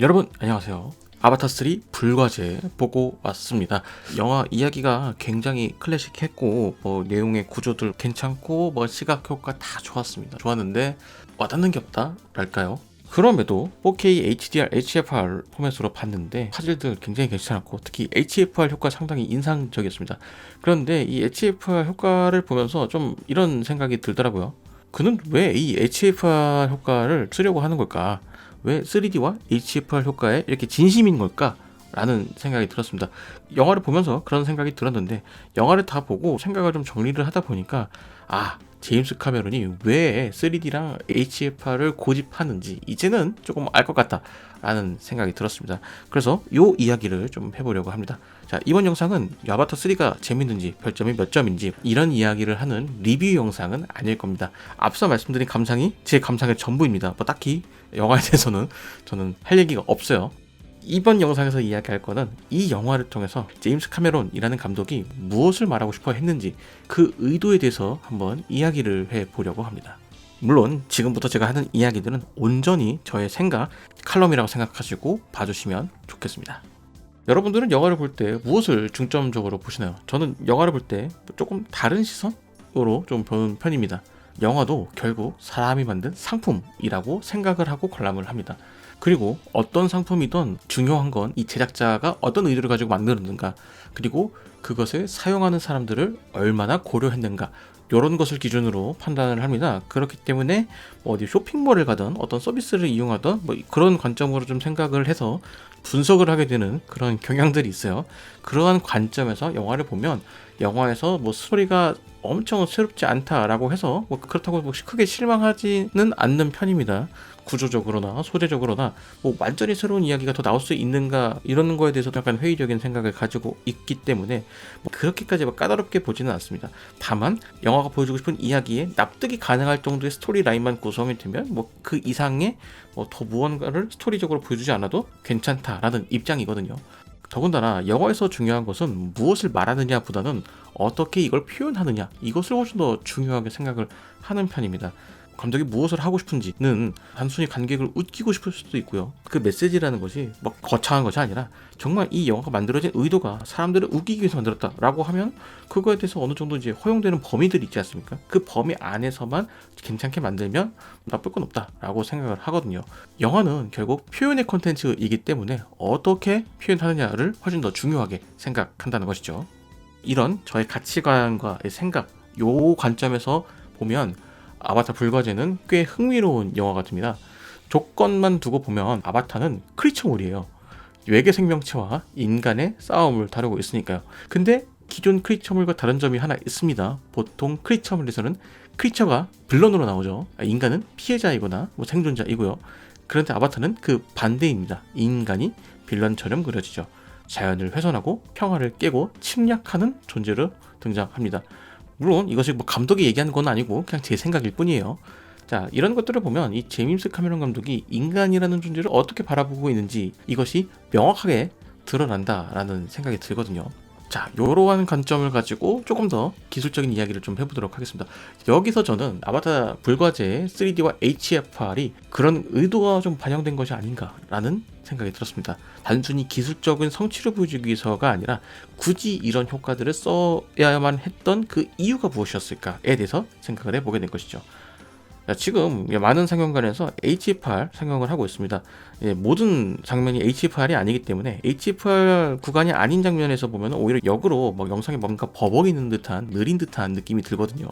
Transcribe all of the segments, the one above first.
여러분 안녕하세요. 아바타 3 불과제 보고 왔습니다. 영화 이야기가 굉장히 클래식했고 뭐 내용의 구조들 괜찮고 뭐 시각 효과 다 좋았습니다. 좋았는데 와닿는 게 없다랄까요? 그럼에도 4K HDR HFR 포맷으로 봤는데 화질들 굉장히 괜찮았고 특히 HFR 효과 상당히 인상적이었습니다. 그런데 이 HFR 효과를 보면서 좀 이런 생각이 들더라고요. 그는 왜 이 HFR 효과를 쓰려고 하는 걸까? 왜 3D와 HFR 효과에 이렇게 진심인 걸까? 라는 생각이 들었습니다. 영화를 보면서 그런 생각이 들었는데 영화를 다 보고 생각을 좀 정리를 하다 보니까 아 제임스 카메론이 왜 3D랑 HFR을 고집하는지 이제는 조금 알 것 같다라는 생각이 들었습니다. 그래서 이 이야기를 좀 해보려고 합니다. 자 이번 영상은 아바타 3가 재밌는지 별점이 몇 점인지 이런 이야기를 하는 리뷰 영상은 아닐 겁니다. 앞서 말씀드린 감상이 제 감상의 전부입니다. 뭐 딱히 영화에 대해서는 저는 할 얘기가 없어요. 이번 영상에서 이야기할 거는 이 영화를 통해서 제임스 카메론이라는 감독이 무엇을 말하고 싶어 했는지 그 의도에 대해서 한번 이야기를 해 보려고 합니다. 물론 지금부터 제가 하는 이야기들은 온전히 저의 생각, 칼럼이라고 생각하시고 봐주시면 좋겠습니다. 여러분들은 영화를 볼 때 무엇을 중점적으로 보시나요? 저는 영화를 볼 때 조금 다른 시선으로 좀 보는 편입니다. 영화도 결국 사람이 만든 상품이라고 생각을 하고 관람을 합니다. 그리고 어떤 상품이든 중요한 건 이 제작자가 어떤 의도를 가지고 만들었는가, 그리고 그것을 사용하는 사람들을 얼마나 고려했는가, 이런 것을 기준으로 판단을 합니다. 그렇기 때문에 뭐 어디 쇼핑몰을 가든 어떤 서비스를 이용하든 뭐 그런 관점으로 좀 생각을 해서 분석을 하게 되는 그런 경향들이 있어요. 그러한 관점에서 영화를 보면 영화에서 뭐 스토리가 엄청 새롭지 않다라고 해서 뭐 그렇다고 뭐 크게 실망하지는 않는 편입니다. 구조적으로나 소재적으로나 뭐 완전히 새로운 이야기가 더 나올 수 있는가 이런 거에 대해서 약간 회의적인 생각을 가지고 있기 때문에 뭐 그렇게까지 막 까다롭게 보지는 않습니다. 다만 영화가 보여주고 싶은 이야기에 납득이 가능할 정도의 스토리 라인만 구성이 되면 뭐 그 이상의 뭐 더 무언가를 스토리적으로 보여주지 않아도 괜찮다라는 입장이거든요. 더군다나 영화에서 중요한 것은 무엇을 말하느냐보다는 어떻게 이걸 표현하느냐 이것을 훨씬 더 중요하게 생각을 하는 편입니다. 감독이 무엇을 하고 싶은지는 단순히 관객을 웃기고 싶을 수도 있고요. 그 메시지라는 것이 뭐 거창한 것이 아니라 정말 이 영화가 만들어진 의도가 사람들을 웃기기 위해서 만들었다라고 하면 그거에 대해서 어느 정도 이제 허용되는 범위들이 있지 않습니까? 그 범위 안에서만 괜찮게 만들면 나쁠 건 없다라고 생각을 하거든요. 영화는 결국 표현의 콘텐츠이기 때문에 어떻게 표현하느냐를 훨씬 더 중요하게 생각한다는 것이죠. 이런 저의 가치관과 생각, 요 관점에서 보면 아바타 불과제는 꽤 흥미로운 영화 같습니다. 조건만 두고 보면 아바타는 크리처물이에요. 외계 생명체와 인간의 싸움을 다루고 있으니까요. 근데 기존 크리처물과 다른 점이 하나 있습니다. 보통 크리처물에서는 크리처가 빌런으로 나오죠. 아, 인간은 피해자이거나 뭐 생존자이고요. 그런데 아바타는 그 반대입니다. 인간이 빌런처럼 그려지죠. 자연을 훼손하고 평화를 깨고 침략하는 존재로 등장합니다. 물론 이것이 뭐 감독이 얘기한 건 아니고 그냥 제 생각일 뿐이에요. 자, 이런 것들을 보면 이 제임스 카메론 감독이 인간이라는 존재를 어떻게 바라보고 있는지 이것이 명확하게 드러난다라는 생각이 들거든요. 자, 요러한 관점을 가지고 조금 더 기술적인 이야기를 좀 해보도록 하겠습니다. 여기서 저는 아바타 불과제의 3D와 HFR이 그런 의도가 좀 반영된 것이 아닌가라는 생각이 들었습니다. 단순히 기술적인 성취를 보여주기 위해서가 아니라 굳이 이런 효과들을 써야만 했던 그 이유가 무엇이었을까에 대해서 생각을 해보게 된 것이죠. 지금 많은 상영관에서 HFR 상영을 하고 있습니다. 예, 모든 장면이 HFR이 아니기 때문에 HFR 구간이 아닌 장면에서 보면 오히려 역으로 막 영상에 뭔가 버벅이는 듯한 느린 듯한 느낌이 들거든요.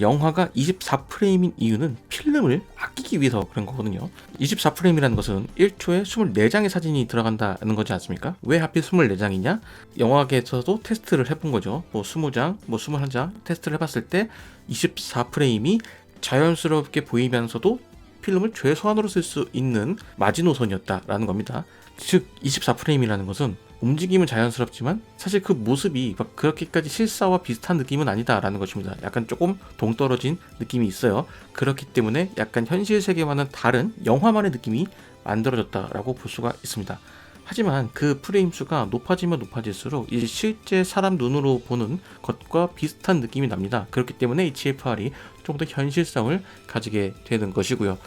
영화가 24프레임인 이유는 필름을 아끼기 위해서 그런 거거든요. 24프레임이라는 것은 1초에 24장의 사진이 들어간다는 거지 않습니까? 왜 하필 24장이냐? 영화계에서도 테스트를 해본 거죠. 뭐 20장, 뭐 21장 테스트를 해봤을 때 24프레임이 자연스럽게 보이면서도 필름을 최소한으로 쓸 수 있는 마지노선이었다라는 겁니다. 즉 24프레임이라는 것은 움직임은 자연스럽지만 사실 그 모습이 막 그렇게까지 실사와 비슷한 느낌은 아니다라는 것입니다. 약간 조금 동떨어진 느낌이 있어요. 그렇기 때문에 약간 현실 세계와는 다른 영화만의 느낌이 만들어졌다라고 볼 수가 있습니다. 하지만 그 프레임 수가 높아지면 높아질수록 이제 실제 사람 눈으로 보는 것과 비슷한 느낌이 납니다. 그렇기 때문에 HFR이 좀 더 현실성을 가지게 되는 것이고요.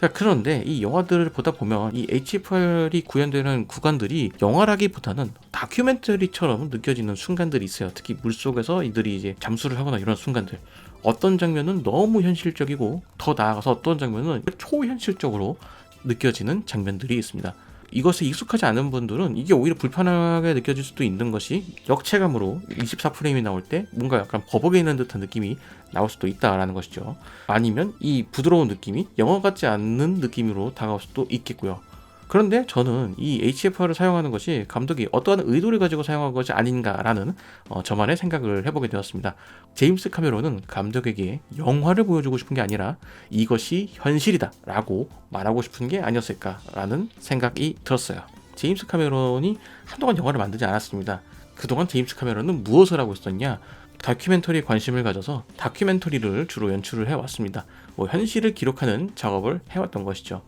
자, 그런데 이 영화들을 보다 보면 이 HFR이 구현되는 구간들이 영화라기보다는 다큐멘터리처럼 느껴지는 순간들이 있어요. 특히 물속에서 이들이 이제 잠수를 하거나 이런 순간들. 어떤 장면은 너무 현실적이고 더 나아가서 어떤 장면은 초현실적으로 느껴지는 장면들이 있습니다. 이것에 익숙하지 않은 분들은 이게 오히려 불편하게 느껴질 수도 있는 것이 역체감으로 24프레임이 나올 때 뭔가 약간 버벅이 있는 듯한 느낌이 나올 수도 있다라는 것이죠. 아니면 이 부드러운 느낌이 영화 같지 않는 느낌으로 다가올 수도 있겠고요. 그런데 저는 이 HFR을 사용하는 것이 감독이 어떠한 의도를 가지고 사용한 것이 아닌가라는 어, 저만의 생각을 해보게 되었습니다. 제임스 카메론은 감독에게 영화를 보여주고 싶은 게 아니라 이것이 현실이다라고 말하고 싶은 게 아니었을까라는 생각이 들었어요. 제임스 카메론이 한동안 영화를 만들지 않았습니다. 그동안 제임스 카메론은 무엇을 하고 있었냐? 다큐멘터리에 관심을 가져서 다큐멘터리를 주로 연출을 해왔습니다. 뭐 현실을 기록하는 작업을 해왔던 것이죠.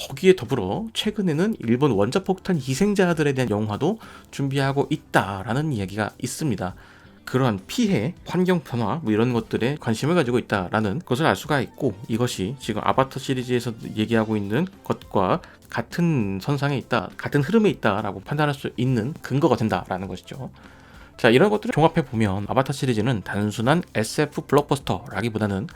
거기에 더불어 최근에는 일본 원자폭탄 희생자들에 대한 영화도 준비하고 있다라는 이야기가 있습니다. 그러한 피해, 환경 변화 뭐 이런 것들에 관심을 가지고 있다라는 것을 알 수가 있고 이것이 지금 아바타 시리즈에서 얘기하고 있는 것과 같은 선상에 있다, 같은 흐름에 있다라고 판단할 수 있는 근거가 된다라는 것이죠. 자, 이런 것들을 종합해 보면 아바타 시리즈는 단순한 SF 블록버스터라기보다는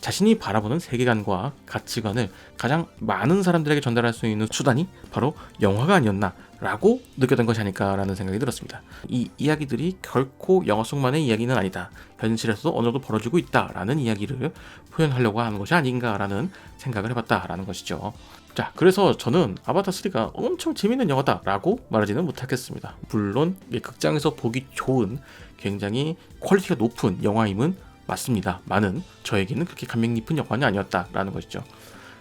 자신이 바라보는 세계관과 가치관을 가장 많은 사람들에게 전달할 수 있는 수단이 바로 영화가 아니었나 라고 느꼈던 것이 아닐까라는 생각이 들었습니다. 이 이야기들이 결코 영화 속만의 이야기는 아니다. 현실에서도 어느 정도 벌어지고 있다라는 이야기를 표현하려고 하는 것이 아닌가라는 생각을 해봤다라는 것이죠. 자, 그래서 저는 아바타 3가 엄청 재밌는 영화다라고 말하지는 못하겠습니다. 물론 극장에서 보기 좋은 굉장히 퀄리티가 높은 영화임은 맞습니다. 많은 저에게는 그렇게 감명 깊은 영화는 아니었다라는 것이죠.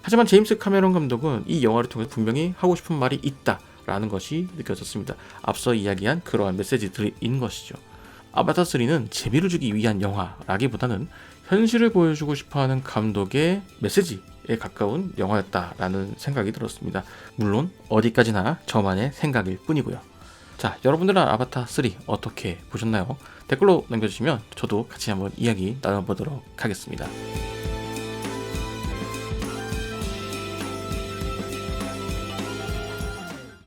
하지만 제임스 카메론 감독은 이 영화를 통해 분명히 하고 싶은 말이 있다라는 것이 느껴졌습니다. 앞서 이야기한 그러한 메시지들인 것이죠. 아바타 3는 재미를 주기 위한 영화라기보다는 현실을 보여주고 싶어하는 감독의 메시지에 가까운 영화였다라는 생각이 들었습니다. 물론 어디까지나 저만의 생각일 뿐이고요. 자, 여러분들은 아바타 3 어떻게 보셨나요? 댓글로 남겨주시면 저도 같이 한번 이야기 나눠보도록 하겠습니다.